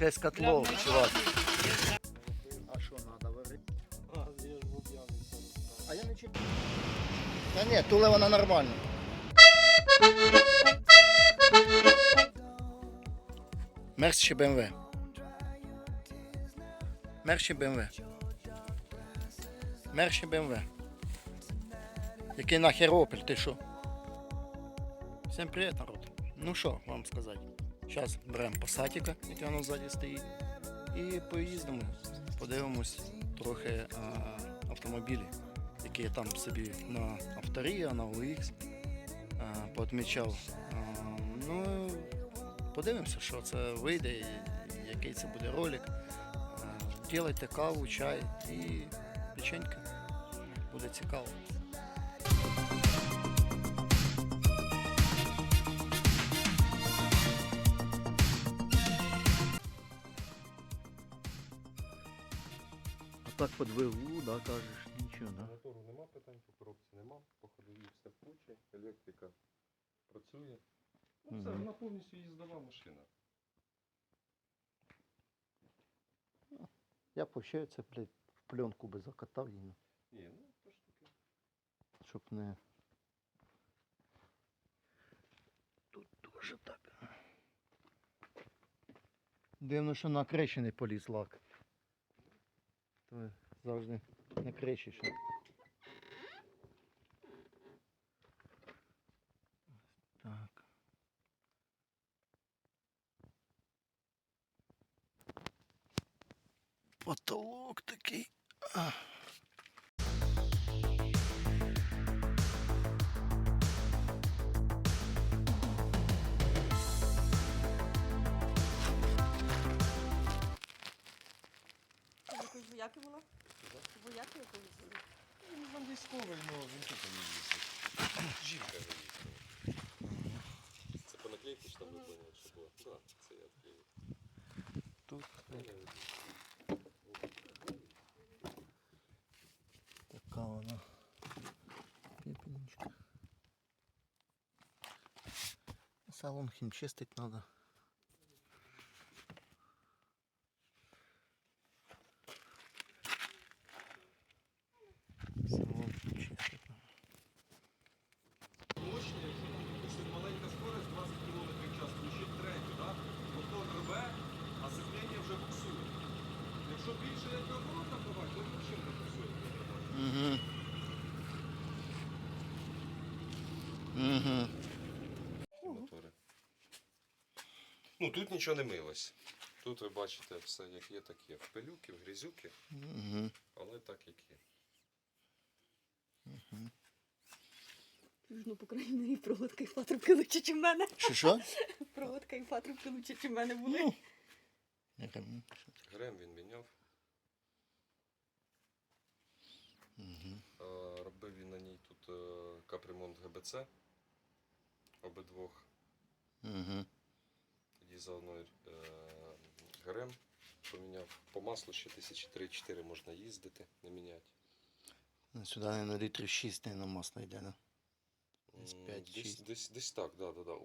6 котлов, чувак. А що треба варити? А, я не читаю. Та ні, туле вона нормально. Мерс чи БМВ? Мерс чи БМВ? Мерс чи БМВ? Який нахер Опель, ти що? Всім привіт, народ. Ну що вам сказати? Зараз беремо пасатіка, який воно ззаді стоїть, і поїздимо, подивимось трохи а, автомобілі, які я там собі на Авторія, на OX а, поотмічав. А, ну, подивимося, що це вийде, який це буде ролик. Ділайте каву, чай і печенька. Буде цікаво. Так подвигу, да, кажеш, нічого, да? мотору нема питань, по коробці нема, по ходовій все пруче, електрика працює. Ну все, Мгм. вона повністю їздова машина. Я б вообще це, блядь, в пленку би закатав її, Ні, ну то ж таке. щоб не. Тут дуже так. Дивно, що на не поліз лак. Завжди не криші там військовий, ну він тут не їздить. Жінка виїхала. Це по наклейці ж там ви поняли, що було? Так, це я відклеїв. Тут така вона пепельничка. Салон хімчистить надо. Салон хімчистить надо. Мощні, якщо там допустим, маленька скорость 20 км в час, включить третю, да? мотор рве, а сцеплення вже буксує. Якщо більше як на воротах давати, то взагалі не буксує. Угу. Угу. Мотори. Ну тут нічого не милось. Тут ви бачите все як є, так є. В пилюки, в грізюки, Угу. але так як є. Ну, по крайній мірі, проводка і патрубки лучше, ніж в мене. Що що? Проводка і патрубки лучше, ніж в мене були. Ну, яка мені? Грем він міняв. Угу. А, робив він на ній тут е, капремонт ГБЦ. Обидвох. Угу. Заодно е, ГРМ поміняв. По маслу ще 1003-4 можна їздити, не міняти. Ну, Сюди, наверное, літрів 6 на масло йде, да? Десь 5, десь, 6. десь, десь так, да, да, да.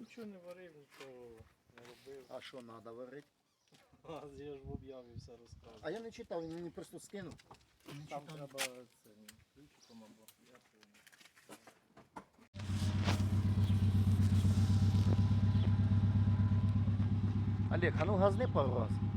Нічого не варив, нічого не робив. А що треба варити? А, я ж в об'яві все розказав. А я не читав, він мені просто скинув. Там треба це, ключиком або я воно. Олег, а ну газни пару раз.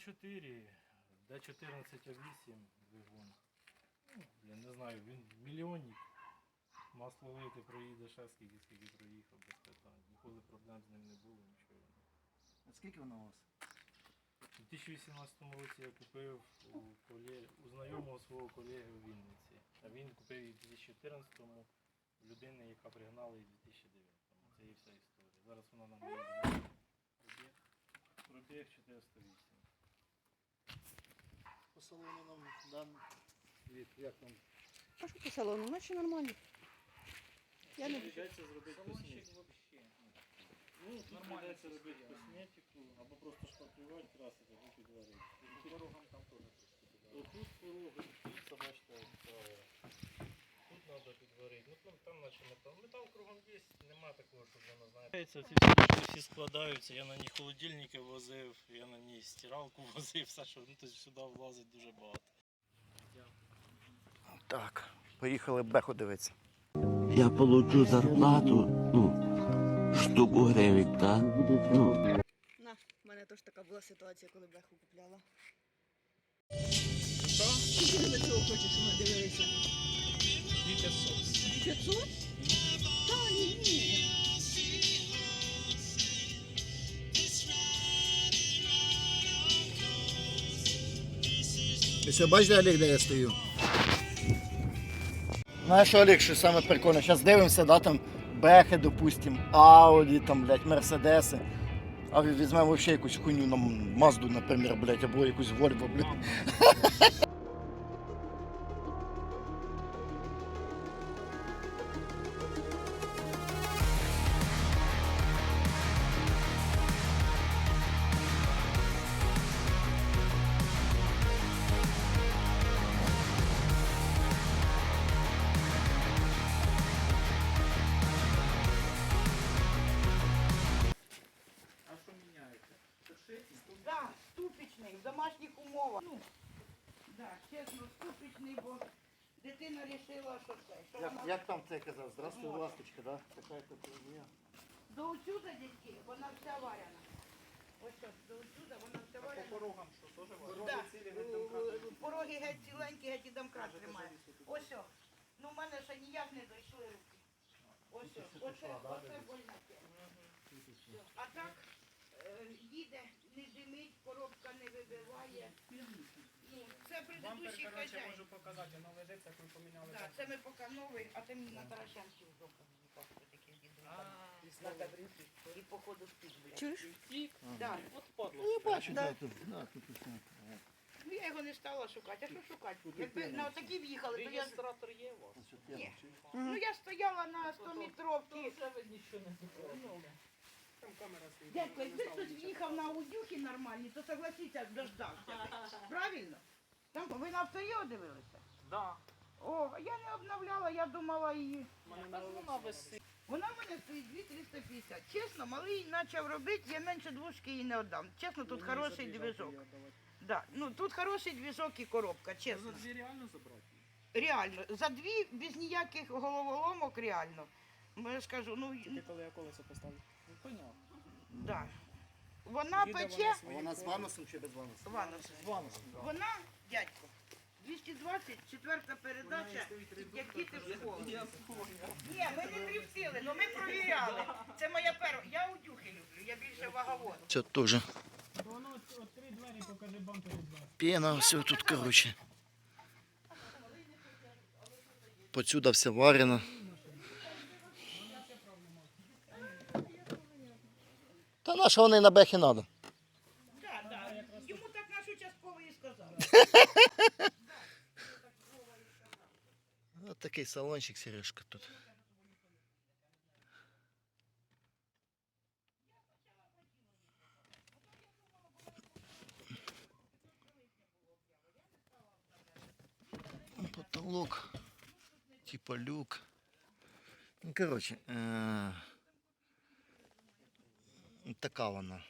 1,4, Д14А8 двигун. Ну, Я не знаю, він мільйонник. Масло лити проїде ще скільки, скільки проїхав без питань. Ніколи проблем з ним не було, нічого. А скільки воно у вас? У 2018 році я купив у, коле... у знайомого свого колеги у Вінниці. А він купив її у 2014-му у людини, яка пригнала її у 2009-му. Це є вся історія. Зараз вона нам пробіг. Пробіг 408. По салону нам дан. Від, як нам? А що по салону? Наче нормально. Я не Прийдеться зробити косметику. Ну, тут прийдеться робити косметику, або просто шпаклювати, красити, або підварити. Порогам там теж Отут пороги, тут, собачка. Тут треба підварити. Ну там, там наче метал. Метал кругом є, нема такого, щоб воно знаєте. Ці всі всі складаються, я на них холодильники возив, я на ній стиралку возив, все, що ну, тобто сюди влазить дуже багато. Так, поїхали беху дивитися. Я получу зарплату, ну, штуку гривень, так? Ну, На, в мене теж така була ситуація, коли беху купляла. Що? Ти до цього хочеш, щоб ми дивилися? 2500. 500? Та ні, ні. Ти все бачите, Олег, де я стою? Знаєш, Олег, що саме прикольне? Зараз дивимося, да, там бехи, допустим, Ауді, там, блядь, Мерседеси. А візьмемо взагалі якусь хуйню, нам Мазду, наприклад, блядь, або якусь Вольво, блядь. Да, ступічний, в домашніх умовах. Ну, да, чесно, ступічний, бо дитина вирішила, що це. Що Як, вона як там це казав? Здравствуй, ласточка, да? Така то хуйня. до утюда дітки, вона вся варена. Ось що, до утюда вона вся варена. По порогам що, теж варена? Да, пороги геть ціленькі, геть і домкрат тримає. Ось що. Ну, в мене ще ніяк не дійшли руки. Ось що, оце, оце больна тема. А так, е, їде, не димить, коробка не вибиває. Ну, це предыдущий хазяїн. показати, воно лежить, як ви поміняли. Так, це ми поки новий, а це мені на Таращанській вдома паспорт такий діду. На кадринці. І походу спить, блядь. Чуєш? Да. Ну, я бачу, да, тут, да, тут усе. Ну я його не стала шукати. А що шукати? Якби на отакі в'їхали, то я... Реєстратор є у вас? Ну я стояла на 100 метровці. Вже ви нічого не зробили. Там камера стоїть. Дядько, якби хтось в'їхав на аудюхи нормальні, то согласіться, дождався. Правильно? Там ви на авторіо дивилися? Да. О, я не обновляла, я думала її. Вона висить. Вона в мене стоїть 2350. Чесно, малий почав робити, я менше двушки їй не віддам. Чесно, тут хороший движок. Да. Ну, тут хороший движок і коробка, чесно. дві реально забрати? Реально. За дві без ніяких головоломок реально. Ну, Я ж кажу, ну, коли я колесо поставлю. Да. Вона пече. Вона з ванусом чи без ванусу? Ванус. З ванусом, да. Вона, дядько, 220, четверта передача, як діти в школу. Ні, ми не дрифтили, але ми провіряли. Це моя перша. Я утюхи люблю, я більше ваговод. Це теж. Пена, все тут, короче. Подсюда все варено. Та на що вони на бехи надо? Да, да. Йому так наш участковий і сказав. Ось такий салончик, Сережка тут. Потолок, типа люк. Ну, короче, э, така вона.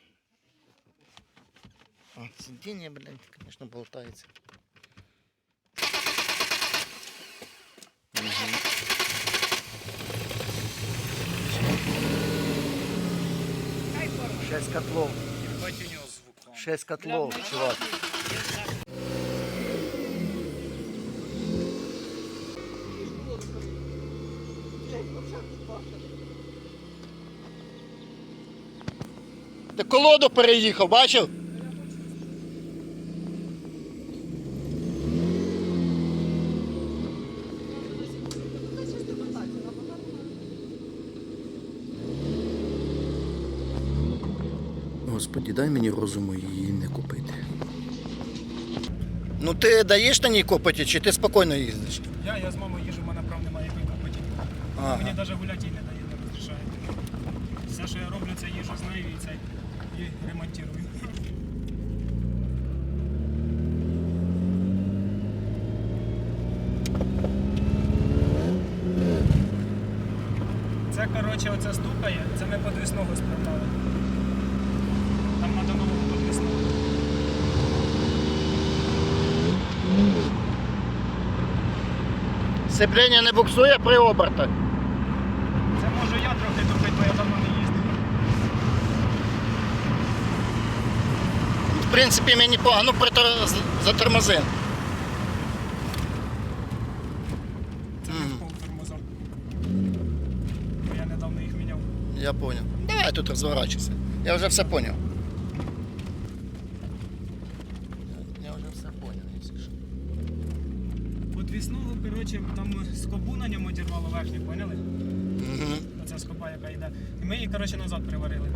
А, сидіння, блядь, конечно, болтається. Мгм. Хай порог. Шесть котлов. Бать у нього звук. Шесть котлов, чувак. Колоду переїхав, бачив? Господі, дай мені розуму її не купити. Ну ти даєш на ній копоті, чи ти спокійно їздиш? Я, я з мамою їжу, в мене прав немає якої купити. Ага. Мені навіть гуляти їй не дає, не розрішає. Все, що я роблю, це їжу знаю і це і ремонтую. Це, коротше, оце стукає, це ми подвісного справляли. Там надо нового подвісного. Сцеплення не буксує при обертах. Це можу я трохи тупить, бо я давно не їздив. В принципі, мені погано притор... затормози. Це тормозом. Я недавно їх міняв. Я понял. Давай тут розворачуйся. Я вже все понял. Я- Я вже все понял, якщо що. Подвісного, коротше, там скобу на ньому дірвало верхню, поняли? Угу. Оця скоба, яка йде. І ми її, коротше, назад приварили.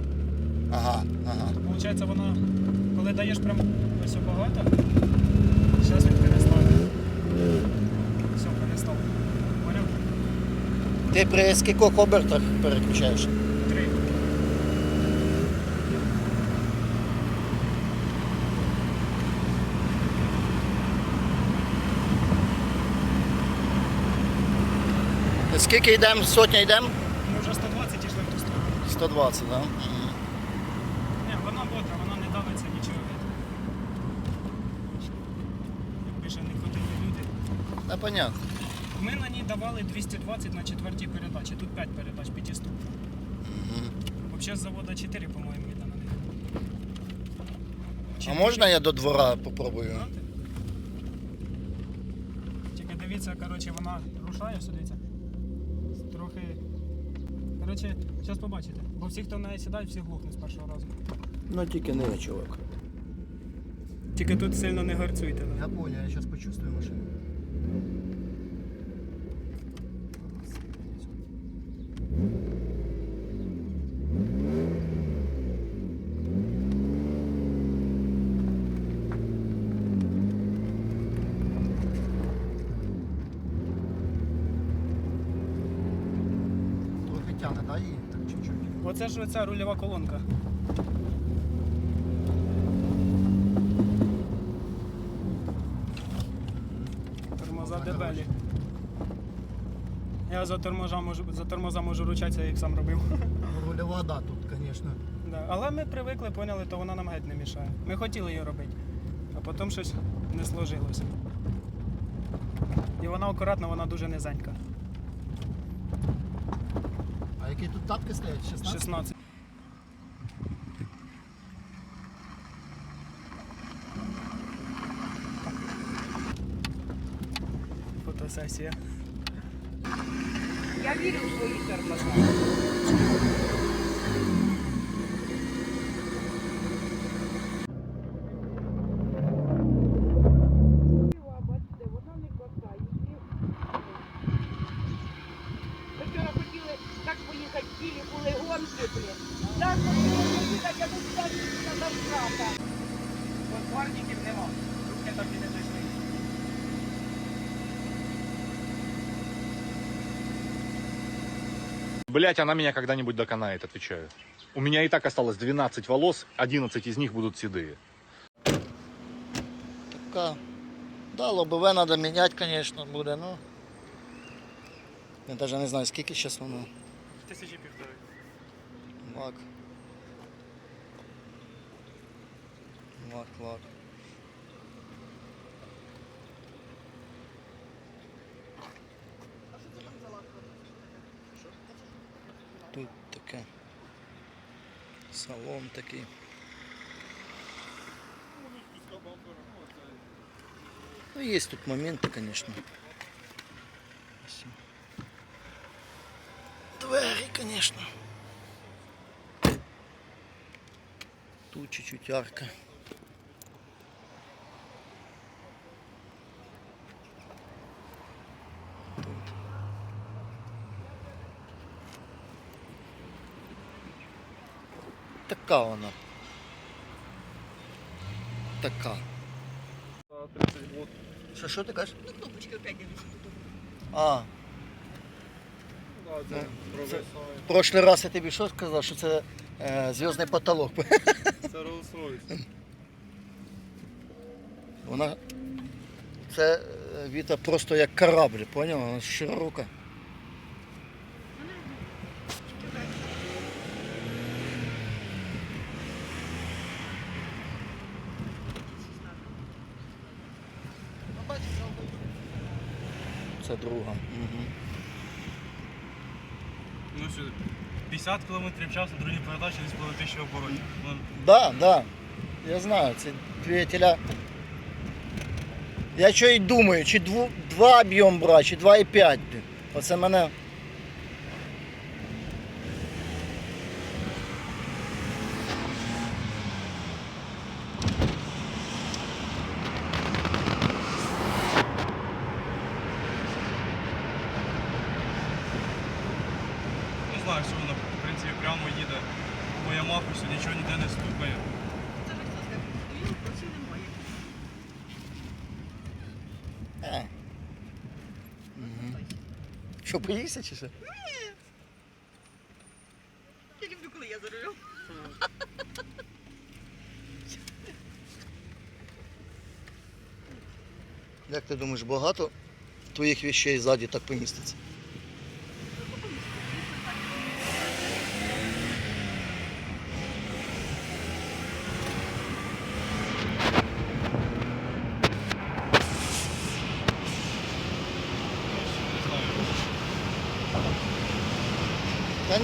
Ага, ага. Получається, вона, коли даєш прям ось багато, зараз він перестане. Все, перестав. Поняв? Ти при скількох обертах переключаєш? Три. Скільки йдемо? Сотня йдемо? Ми вже 120 йшли в ту сторону. 120, так? Да? Угу. Ні, вона бодра, вона не давиться нічого. Якби ще не ходили люди. Та понятно. Ми на ній давали 220 на четвертій передачі. Тут 5 передач, п'ятиступка. Угу. Взагалі з завода 4, по-моєму, йде на них. А можна я до двора попробую? Знаєте? Тільки дивіться, коротше, вона рушає, все дивіться. Трохи. Коротше, зараз побачите. Бо всі, хто в неї сідає, всі глухнуть з першого разу. Ну тільки не на чувак. Тільки тут сильно не гарцуйте. Я понял, я сейчас почувствую машину. Трохи тяне, да, її так чуть-чуть. Оце ж оця рульова колонка. Тормоза дебелі. Я за тормоза можу, за тормоза можу ручатися, як сам робив. Рульова, да, тут, звісно. Да. Але ми привикли, поняли, то вона нам геть не мішає. Ми хотіли її робити, а потім щось не сложилося. І вона акуратна, вона дуже низенька. А які тут тапки стоять? 16? 16. Фотосесія. Я вірю в свої тормоза. Блять, она меня когда-нибудь доконает, отвечаю. У меня и так осталось 12 волос, 11 из них будут седые. Така. Да, лобове треба міняти, звісно, буде, ну. Я навіть не знаю, скільки зараз воно. Тисячі півтори. Лак. Лак, лак. Салон такие. Ну, есть тут моменты, конечно. Двери, конечно. Тут чуть-чуть ярко. Така вона. Така. 30 год. Що, що ти кажеш? Ну, кнопочки опять тут. А, Да, це Ну, провисає. в прошлий раз я тобі що сказав, що це е, зв'язний потолок. Це Rolls-Royce. Вона. Це е, Віта просто як корабль, поняв? Вона широка. Це друга. Угу. Ну сюди. 50 км в час, на другій передачі десь були тисячі оборотів. так. Да, да. Я знаю, це двигателя. Я що й думаю, чи дву, два об'єм брати, чи 2,5. блін. Оце мене. не знаю, що вона в принципі прямо їде по Ямахусу, нічого ніде не стукає. Це ж хто сказав, стою, працюю немає. А. Угу. Що, боїшся чи що? Я люблю, коли я за рулем. Як ти думаєш, багато твоїх вещей ззаді так поміститься?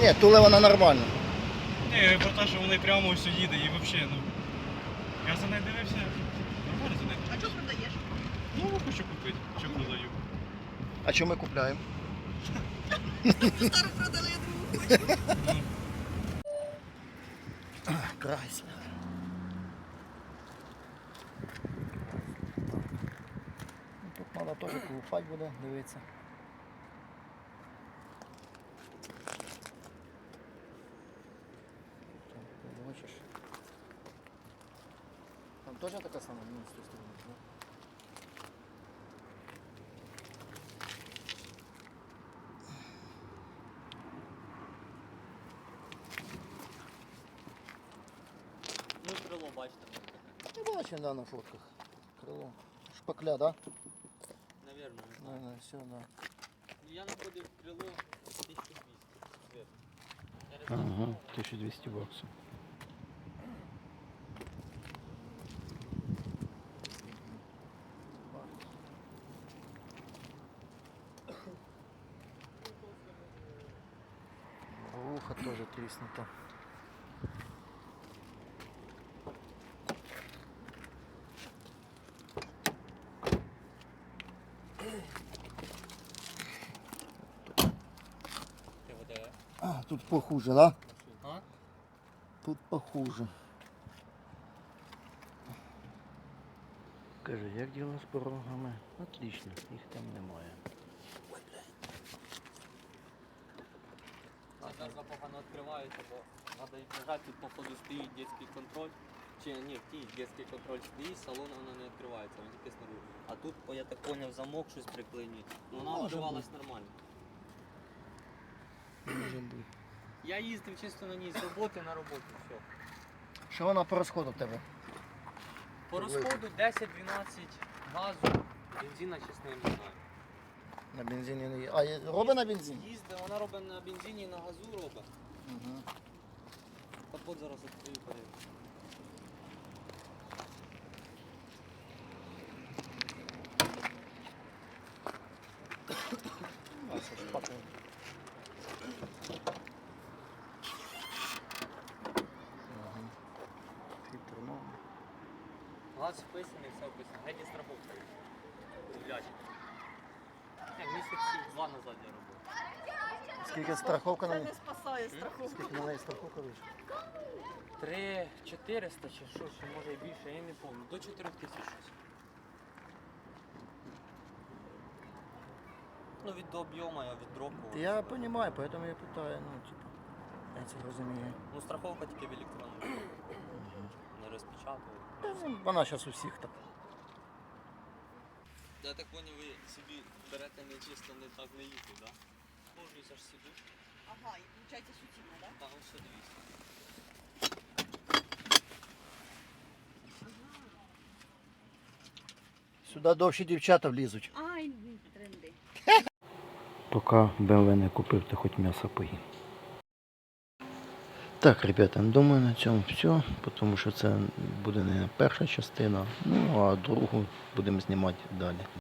Ні, туле вона нормальна. Ні, я про те, що вони прямо ось їде і взагалі, ну. Я за нею дивився. Нормально за нею. А що продаєш? Ну, хочу купити, що продаю. А що ми купляємо? Стару продали, я другу хочу. Крайся. Ну, Тут треба теж колупати буде, дивитися. Ну, крило, бачите, Не бачимо, да, на фотках. Крило. Шпакля, да? навірно, не Да, знаю. да, все, да. Ну, я знаходив крило 1200. Свет. Я не знаю, Ага, 1200 баксів. Ухо тоже тріснуто. Похуже, да? А? Тут похуже. Каже, як діло з порогами? Отлично, їх там немає. А зараз погано відкриваються, бо треба їх нажати, тут походу стоїть дитячий контроль. Чи ні, в тій дитячий контроль стоїть, салон воно не відкривається, воно тільки снаружи. А тут, по- я так поняв, замок щось приклинює. Ну вона відкривалась нормально. Може. Я їздив чисто на ній з роботи на роботу, все. Що вона по розходу в тебе? По розходу 10-12 газу, бензина, чесно, я не знаю. На бензині не є. А є- робить на бензині? Їздить, вона робить на бензині і на газу робить. Угу. Капот зараз відкрию подивлюсь. А, це шпакль. Ага. Фільтр новий. Газ вписаний, все вписано. Геть і страховка. блядь. Як місяці два назад я робив. Скільки страховка на Це неї? не спасає страховку. Скільки на неї страховка вийшла? Три 400 чи що, чи може і більше, я не пам'ятаю. До 4 тисяч щось. Ну від об'єму, а від дроку. Я розумію, поэтому я питаю, ну, типу, я це розумію. Ну страховка тільки в електронному. Не розпечатували. Ну, Вона зараз у всіх так. Я так поняв, ви собі берете не чисто не так не їздить, так? Кожний ж сидить, Ага, і виходить суцільно, так? там все дивіться. Сюди довші дівчата влізуть. Ай, тренди. Поки БМВ не купив, то хоч м'ясо поїм. Так, ребята, думаю на цьому все, тому що це буде не перша частина, ну а другу будемо знімати далі.